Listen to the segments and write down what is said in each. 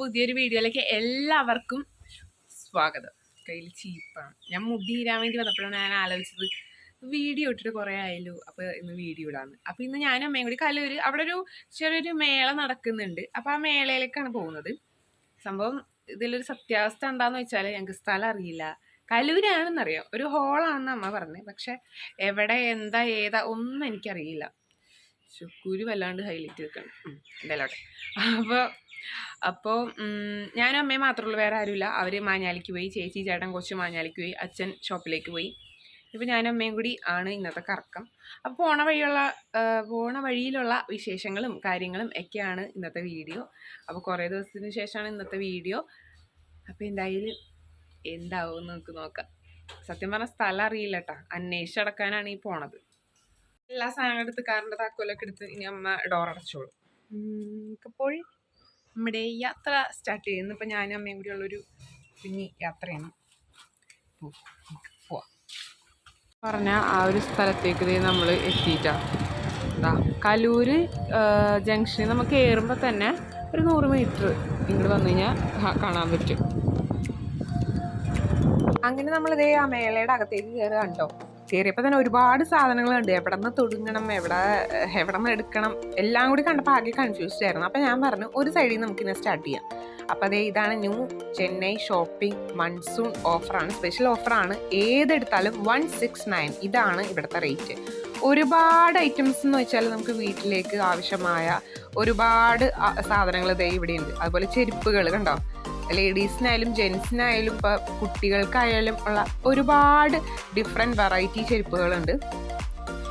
പുതിയൊരു വീഡിയോയിലേക്ക് എല്ലാവർക്കും സ്വാഗതം. കയ്യിൽ ചീപ്പാണ്. ഞാൻ മുടി ഇരാൻ വേണ്ടി വന്നപ്പോഴാണ് ഞാൻ ആലോചിച്ചത് വീഡിയോ ഇട്ടിട്ട് കുറേ ആയല്ലോ അപ്പോൾ ഇന്ന് വീഡിയോ ഇടാന്ന്. അപ്പോൾ ഇന്ന് ഞാനും അമ്മയും കൂടി കലൂര് അവിടെ ഒരു ചെറിയൊരു മേള നടക്കുന്നുണ്ട്. അപ്പോൾ ആ മേളയിലേക്കാണ് പോകുന്നത്. സംഭവം ഇതിലൊരു സത്യാവസ്ഥ എന്താണെന്ന് വെച്ചാൽ ഞങ്ങൾക്ക് സ്ഥലം അറിയില്ല. കലൂരാണെന്നറിയാം ഒരു ഹോളാണെന്ന് അമ്മ പറഞ്ഞത് പക്ഷെ എവിടെ എന്താ ഏതാ ഒന്നും എനിക്കറിയില്ല. ചുക്കൂര് വല്ലാണ്ട് ഹൈലൈറ്റ് വെക്കണം. എന്തായാലും അപ്പോൾ അപ്പോൾ ഞാനും അമ്മയും മാത്രമുള്ളൂ വേറെ ആരുമില്ല. അവർ മാഞ്ഞാലിക്ക് പോയി ചേച്ചി ചേട്ടൻ കൊച്ചു മാഞ്ഞാലിക്ക് പോയി അച്ഛൻ ഷോപ്പിലേക്ക് പോയി. ഇപ്പോൾ ഞാനും അമ്മയും കൂടി ആണ് ഇന്നത്തെ കറക്കം. അപ്പോൾ പോണ വഴിയുള്ള പോണ വഴിയിലുള്ള വിശേഷങ്ങളും കാര്യങ്ങളും ഒക്കെയാണ് ഇന്നത്തെ വീഡിയോ. അപ്പോൾ കുറേ ദിവസത്തിന് ശേഷമാണ് ഇന്നത്തെ വീഡിയോ. അപ്പോൾ എന്തായാലും എന്താവും നമുക്ക് നോക്കാം. സത്യം പറഞ്ഞാൽ സ്ഥലം അറിയില്ല കേട്ടോ അന്വേഷിച്ചടക്കാനാണ് ഈ പോണത്. എല്ലാ സാധനങ്ങളും എടുത്ത് കാറിന്റെ താക്കോലൊക്കെ എടുത്ത് ഇനി അമ്മ ഡോർ അടച്ചോളും. അപ്പോൾ നമ്മുടെ യാത്ര സ്റ്റാർട്ട് ചെയ്യുന്നു ഇപ്പം ഞാനും അമ്മയും കൂടി ഉള്ളൊരു കുഞ്ഞി യാത്രയാണ്. പോവാം. പറഞ്ഞ ആ ഒരു സ്ഥലത്തേക്ക് നമ്മൾ എത്തിയിട്ടാ. എന്താ കലൂര് ജംഗ്ഷൻ നമുക്ക് കയറുമ്പോൾ തന്നെ ഒരു നൂറ് മീറ്റർ ഇങ്ങോട്ട് വന്നു കഴിഞ്ഞാൽ കാണാൻ പറ്റും. അങ്ങനെ നമ്മളിതേ ആ മേളയുടെ അകത്തേക്ക് കയറുക കണ്ടോ? കയറിയപ്പോൾ തന്നെ ഒരുപാട് സാധനങ്ങളുണ്ട്. എവിടെ നിന്ന് തുടങ്ങണം എവിടെ എവിടെ നിന്ന് എടുക്കണം എല്ലാം കൂടി കണ്ടപ്പോൾ ആകെ കൺഫ്യൂസ്ഡ് ആയിരുന്നു. അപ്പോൾ ഞാൻ പറഞ്ഞു ഒരു സൈഡിൽ നമുക്ക് ഇന്ന് സ്റ്റാർട്ട് ചെയ്യാം. അപ്പോൾ അതേ ഇതാണ് ന്യൂ ചെന്നൈ ഷോപ്പിംഗ് മൺസൂൺ ഓഫറാണ്. സ്പെഷ്യൽ ഓഫറാണ്. ഏതെടുത്താലും വൺ സിക്സ് നയൻ ഇതാണ് ഇവിടുത്തെ റേറ്റ് ഒരുപാട് ഐറ്റംസ് എന്ന് വെച്ചാൽ നമുക്ക് വീട്ടിലേക്ക് ആവശ്യമായ ഒരുപാട് സാധനങ്ങൾ ഇതേ ഇവിടെയുണ്ട്. അതുപോലെ ചെരുപ്പുകൾ കണ്ടോ? ലേഡീസിനായാലും ജെൻസിനായാലും ഇപ്പോൾ കുട്ടികൾക്കായാലും ഉള്ള ഒരുപാട് ഡിഫറെന്റ് വെറൈറ്റി ചെരുപ്പുകളുണ്ട്.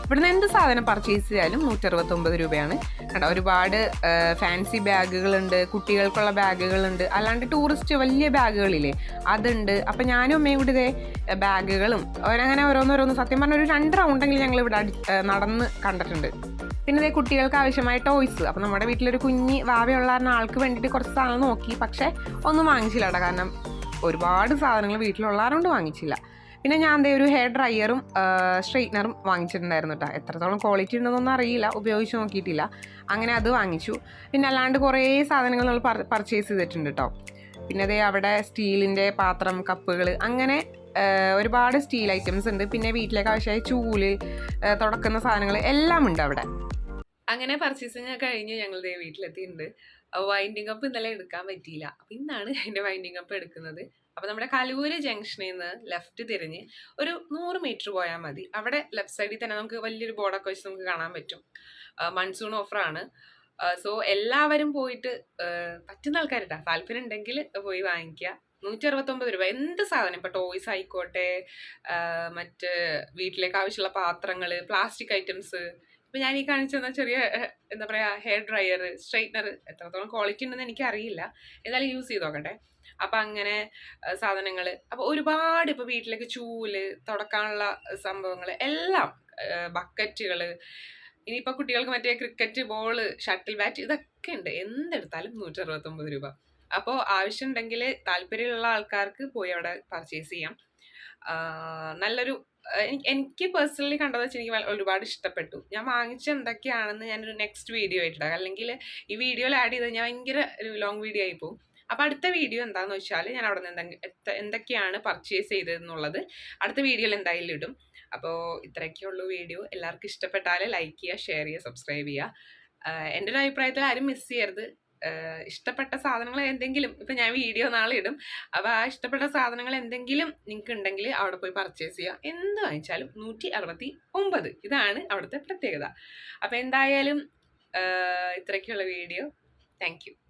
ഇവിടുന്ന് എന്ത് സാധനം പർച്ചേസ് ചെയ്താലും നൂറ്ററുപത്തൊമ്പത് രൂപയാണ്. കേട്ടോ ഒരുപാട് ഫാൻസി ബാഗുകളുണ്ട് കുട്ടികൾക്കുള്ള ബാഗുകളുണ്ട് അല്ലാണ്ട് ടൂറിസ്റ്റ് വലിയ ബാഗുകളില്ലേ അതുണ്ട്. അപ്പം ഞാനും അമ്മയും കൂടി ഇതേ ബാഗുകളും അവരങ്ങനെ ഓരോന്നോരോന്ന് സത്യം പറഞ്ഞ ഒരു രണ്ട് റൗണ്ടെങ്കിലും ഞങ്ങൾ ഇവിടെ നടന്ന് കണ്ടിട്ടുണ്ട്. പിന്നെ ഇതേ കുട്ടികൾക്ക് ആവശ്യമായ ടോയ്സ് അപ്പം നമ്മുടെ വീട്ടിലൊരു കുഞ്ഞി വാവയുള്ള ആൾക്ക് വേണ്ടിയിട്ട് കുറച്ച് സാധനം നോക്കി. പക്ഷേ ഒന്നും വാങ്ങിച്ചില്ല കേട്ടോ കാരണം ഒരുപാട് സാധനങ്ങൾ വീട്ടിലുള്ളതുകൊണ്ട് വാങ്ങിച്ചില്ല. പിന്നെ ഞാൻ ദേ ഒരു ഹെയർ ഡ്രയറും സ്ട്രെയിറ്റ്നറും വാങ്ങിച്ചിട്ടുണ്ടായിരുന്നു കേട്ടോ എത്രത്തോളം ക്വാളിറ്റി ഉണ്ടെന്നൊന്നും അറിയില്ല. ഉപയോഗിച്ച് നോക്കിയിട്ടില്ല. അങ്ങനെ അത് വാങ്ങിച്ചു. പിന്നെ അല്ലാണ്ട് കുറേ സാധനങ്ങൾ നമ്മൾ പർച്ചേസ് ചെയ്തിട്ടുണ്ട് കേട്ടോ പിന്നെ അതേ അവിടെ സ്റ്റീലിന്റെ പാത്രം കപ്പുകൾ അങ്ങനെ ഒരുപാട് സ്റ്റീൽ ഐറ്റംസ് ഉണ്ട്. പിന്നെ വീട്ടിലേക്ക് ആവശ്യമായ ചൂൽ തുടക്കുന്ന സാധനങ്ങൾ എല്ലാം ഉണ്ട് അവിടെ. അങ്ങനെ പർച്ചേസിങ് ഒക്കെ കഴിഞ്ഞ് ഞങ്ങളുടെ വീട്ടിലെത്തിയിട്ടുണ്ട്. വൈൻഡിങ് അപ്പ് ഇന്നലെ എടുക്കാൻ പറ്റിയില്ല. അപ്പം ഇന്നാണ് എന്റെ വൈൻഡിങ് അപ്പ് എടുക്കുന്നത്. അപ്പോൾ നമ്മുടെ കലൂര് ജംഗ്ഷനിൽ നിന്ന് ലെഫ്റ്റ് തിരിഞ്ഞ് ഒരു നൂറ് മീറ്റർ പോയാൽ മതി. അവിടെ ലെഫ്റ്റ് സൈഡിൽ തന്നെ നമുക്ക് വലിയൊരു ബോർഡൊക്കെ വെച്ച് നമുക്ക് കാണാൻ പറ്റും. മൺസൂൺ ഓഫറാണ് സോ എല്ലാവരും പോയിട്ട് പറ്റുന്ന ആൾക്കാരുടെ താല്പര്യം ഉണ്ടെങ്കിൽ പോയി വാങ്ങിക്കുക നൂറ്റി അറുപത്തൊമ്പത് രൂപ. എന്ത് സാധനം? ഇപ്പോൾ ടോയ്സ് ആയിക്കോട്ടെ മറ്റ് വീട്ടിലേക്ക് ആവശ്യമുള്ള പാത്രങ്ങൾ പ്ലാസ്റ്റിക് ഐറ്റംസ് ഇപ്പം ഞാൻ ഈ കാണിച്ചു തന്ന ചെറിയ എന്താ പറയുക ഹെയർ ഡ്രയർ സ്ട്രെയിറ്റ്നർ എത്രത്തോളം ക്വാളിറ്റി ഉണ്ടെന്ന് എനിക്ക് അറിയില്ല എന്തായാലും യൂസ് ചെയ്ത് നോക്കട്ടെ. അപ്പം അങ്ങനെ സാധനങ്ങൾ അപ്പോൾ ഒരുപാട് ഇപ്പോൾ വീട്ടിലേക്ക് ചൂൽ തുടക്കാനുള്ള സംഭവങ്ങൾ എല്ലാം ബക്കറ്റുകൾ ഇനിയിപ്പോൾ കുട്ടികൾക്ക് മറ്റേ ക്രിക്കറ്റ് ബോൾ ഷട്ടിൽ ബാറ്റ് ഇതൊക്കെ ഉണ്ട്. എന്തെടുത്താലും നൂറ്റി അറുപത്തൊമ്പത് രൂപ. അപ്പോൾ ആവശ്യമുണ്ടെങ്കിൽ താല്പര്യമുള്ള ആൾക്കാർക്ക് പോയി അവിടെ പർച്ചേസ് ചെയ്യാം. നല്ലൊരു എനിക്ക് പേഴ്സണലി കണ്ടത് വെച്ച് എനിക്ക് ഒരുപാട് ഇഷ്ടപ്പെട്ടു. ഞാൻ വാങ്ങിച്ച എന്തൊക്കെയാണെന്ന് ഞാനൊരു നെക്സ്റ്റ് വീഡിയോ ആയിട്ടിടാം അല്ലെങ്കിൽ ഈ വീഡിയോയിൽ ആഡ് ചെയ്ത് ഞാൻ ഭയങ്കര ഒരു ലോങ് വീഡിയോ ആയി പോകും അപ്പോൾ അടുത്ത വീഡിയോ എന്താണെന്ന് വെച്ചാൽ ഞാൻ അവിടെ നിന്ന് എന്തൊക്കെയാണ് പർച്ചേസ് ചെയ്തതെന്നുള്ളത് അടുത്ത വീഡിയോയിൽ എന്തായാലും ഇടും. അപ്പോൾ ഇത്രയൊക്കെ ഉള്ളൂ വീഡിയോ എല്ലാവർക്കും ഇഷ്ടപ്പെട്ടാൽ ലൈക്ക് ചെയ്യുക ഷെയർ ചെയ്യുക സബ്സ്ക്രൈബ് ചെയ്യുക. എന്റെ ഒരു അഭിപ്രായത്തിൽ ആരും മിസ് ചെയ്യരുത്. ഇഷ്ടപ്പെട്ട സാധനങ്ങൾ എന്തെങ്കിലും ഇപ്പം ഞാൻ വീഡിയോ നാളെ ഇടും. അപ്പോൾ ആ ഇഷ്ടപ്പെട്ട സാധനങ്ങൾ എന്തെങ്കിലും നിങ്ങൾക്ക് ഉണ്ടെങ്കിൽ അവിടെ പോയി പർച്ചേസ് ചെയ്യുക എന്ത് വാങ്ങിച്ചാലും നൂറ്റി അറുപത്തി ഒമ്പത് ഇതാണ് അവിടുത്തെ പ്രത്യേകത. അപ്പോൾ എന്തായാലും ഇത്രയ്ക്കുള്ള വീഡിയോ. താങ്ക്